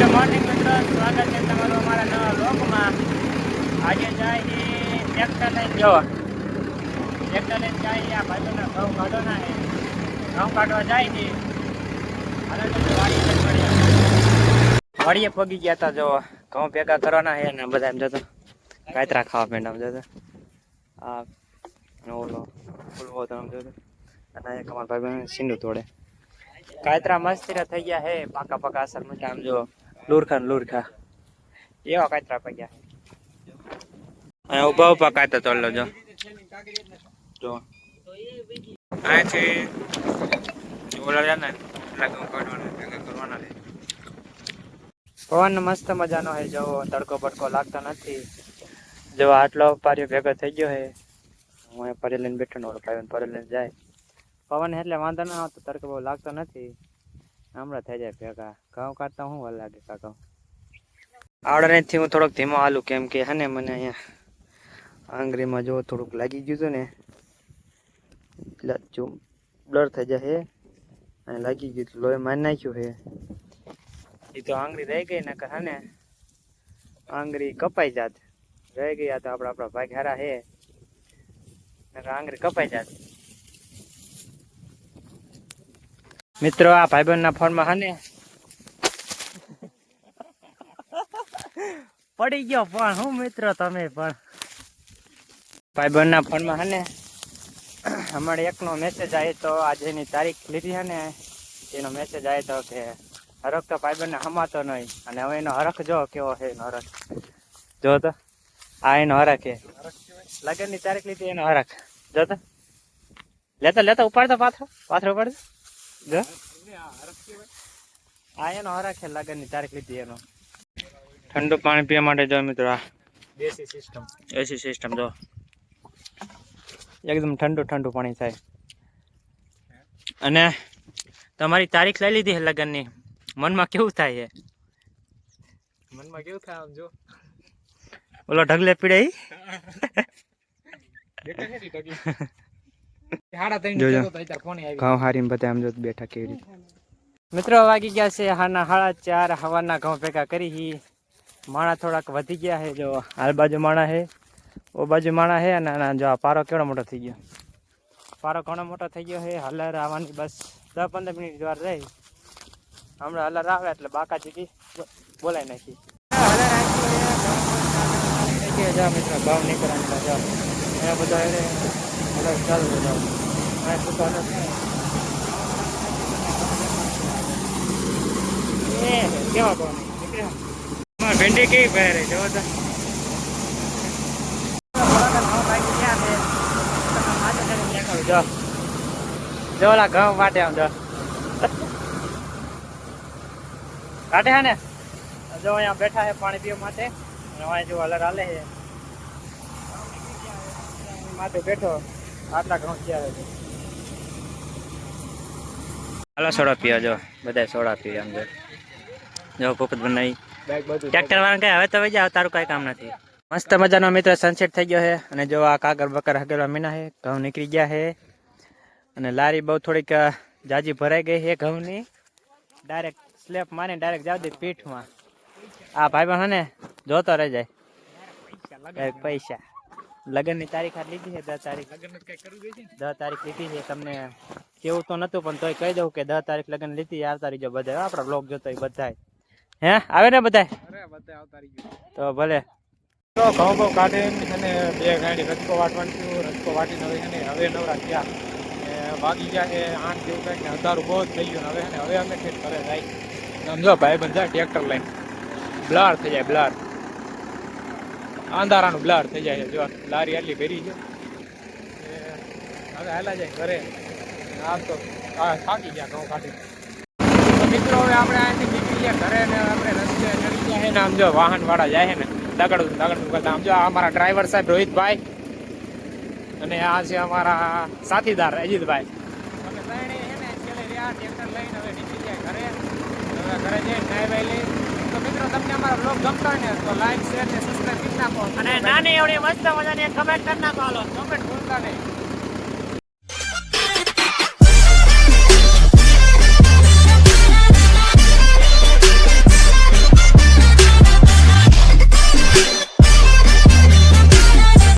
Good morning મિત્રો. સ્વાગત છે તમારું અમારા નવા લોકમાં આજે જાય છે ટ્રેક્ટર લઈને જો ટ્રેક્ટર લઈને જાય છે આ બાજુના ઘઉં કાઢવાના છે ઘઉં કાઢવા જાય છે. હાલો તો વાડીએ વાડીએ પગી ગયા હતા જો. ઘઉં ભેગા કરવાના છે ને બધા એમ જતો કાતરા ખાવા માંડ્યા આમ જતો આ ઓલો ઓલો હતો આમ જતો અને એક અમારા ભાઈ સિંડુ તોડે. કાતરા મસ્ત થઈ ગયા હે પાકા પાકા અસર મજા આમ જો. લુરખા લુરખા એવા કાતરા પગ્યા અને ઊભા ઊભા કાતરા તોડ લો જો જો આ છે ઓલા ને ઘઉં કાઢવાના ભેગા કરવાના પવન મસ્ત મજાનો હે જો તડકો બડકો લાગતો નથી જો આટલો પાર્યો ભેગો થઈ ગયો હે હું અહીંયા પરે લઈને બેઠો ને ઓલો ભાઈ પરે લઈને જાય પવન એટલે વાંધો ના આવતો તડકો બહુ લાગતો નથી હમણાં થઈ જાય ભેગા. ઘઉં કાઢતા હું વાર લાગે કાકા આવડેથી હું થોડોક ધીમો હાલું કેમ કે હે ને મને અહીંયા આંગળીમાં જો થોડુંક લાગી ગયું હતું ને, એટલે જો બ્લર થઈ જાય હે. અને લાગી ગયું હતું લોહી મારી નાખ્યું હે. એ તો આંગળી રહી ગઈ નકર હે ને, આંગળી કપાઈ જાત. રહી ગઈ આ તો આપણા આપણા ભાઈ હારા હે. નકર આંગળી કપાઈ જાત. મિત્રો આ ભાઈબંધના ફોનમાં હને પડી ગયો પણ હું મિત્રો તમે પણ. ભાઈબંધના ના ફોનમાં હને અમારે એકનો મેસેજ આવ્યો તો આજે એની તારીખ લીધી હે ને? એનો મેસેજ આવ્યો તો કે હરખ તો ભાઈબંધને હમાતો નહીં અને હવે એનો હરખ જો કેવો છે એનો હરખ. જો તો આ એનો હરખ છે. લગ્નની તારીખ લીધી એનો હરખ. જો તો. લેતા લેતા ઉપાડતો પાથરો પાથરો ઉપાડતો. આ એનો હરખ છે લગ્ન તારીખ લીધી એનો. ઠંડુ પાણી પીવા માટે જો મિત્રો આ. દેશી સિસ્ટમ એસી સિસ્ટમ જો. એકદમ ઠંડુ ઠંડુ પાણી થાય. અને તમારી તારીખ લઈ લીધી છે લગનની. મનમાં કેવું થાય છે મનમાં કેવું થાય આમ જો? ઓલો ઢગલે પીડે ઘઉં હારીને બધા આમ જો બેઠા કેવી રીતે. મિત્રો વાગી ગયા છે હાના સાડા ચાર હવાના ઘઉં ભેગા કરી હી. માણા થોડાક વધી ગયા છે જો હાલ બાજુ માણા છે ઓ બાજુ માણા છે અને આના જો આ પારો કેવડો મોટો થઈ ગયો. પારો ઘણો મોટો થઈ ગયો છે હલર આવવાની બસ દસ પંદર મિનિટ વાર રહી. હમણાં હલર આવે એટલે બાકાજી બોલાઈ નાખી. હલર આવી ગયો છે મિત્રો ભાવ નીકળવાની જાઓ એ બધા એને હલર ચાલુ છે કેવા પહેરે જોવો તો જો જો ઘઉં વાટે આમ જો કાઢે હે ને જો અહીંયા બેઠા છે પાણી પીવા માટે અને અહીંયા જો અલગ હાલે છે માટે બેઠો. આટલા ઘઉં થયા છે? હાલો સોડા પીવા જો બધા સોડા પીવે આમ જો. જો પોપત બનાવી. ટ્રેક્ટર વાળા કઈ હવે તો વઈ જાવ તારું કઈ કામ નથી. મસ્ત મજાનો મિત્ર સનસેટ થઈ ગયો છે અને જો આ કાગર બકર હગેરવા મીના છે ઘઉં નીકળી ગયા છે. અને લારી બહુ થોડીક જાજી ભરાઈ ગઈ છે ઘઉંની. ડાયરેક્ટ સ્લેપ મારીને ડાયરેક્ટ જાવ દે પીઠમાં. આ ભાઈ બહેન ને જોતો રહી જાય પૈસા. લગ્નની તારીખ આ લીધી છે દસ તારીખ. લગન કઈ કરવું દસ તારીખ લીધી છે તમને કેવું તો નતું પણ તોય કહી દઉં કે દસ તારીખ લગ્ન લીધી આવતા રહીજો બધા આપણા બ્લોગ જોતો બધાય. હે આવે ને બધા તો ભલે. તો ઘઉં બહુ કાઢે અને બે ગાડી રસ્કો વાટવાનું થયું રસ્કો વાટીને હવે હવે નવરા થયા. ને વાગી ગયા છે આઠ જેવું કંઈક ને અંધારું બહુ જ થઈ ગયું હવે અને હવે અમે ખેત કરે જાય. સમજો ભાઈ બધા ટ્રેક્ટર લઈને. બ્લાર થઈ જાય બ્લર. અંધારાનું બ્લર થઈ જાય છે. જો લારી આટલી ભેરી છે હવે હાલા જાય ઘરે. આમ તો થાકી ગયા, ઘઉં કાઢી મિત્રો, હવે આપણે અહીંથી નીકળી ઘરે ને આપણે રસ્તે ચડી જાય ને આમ જો વાહન વાળા જાય છે ને, દગડ દગડ કરતા. આમ જો અમારા ડ્રાઈવર સાહેબ રોહિતભાઈ અને આ છે અમારા સાથીદાર અજીતભાઈ. અમે ત્રણેય છે ને લઈને હવે નીકળી ગયા ઘરે. હવે ઘરે જઈને ડ્રાઈવર લઈ. તો મિત્રો, તમને અમારો બ્લોગ ગમતો હોય ને, તો લાઈક શેર ને નાખો. અને નાની એવડી મસ્ત મજાની કમેન્ટ કરી નાખો હાલો. કમેન્ટ ભૂલતા નહીં.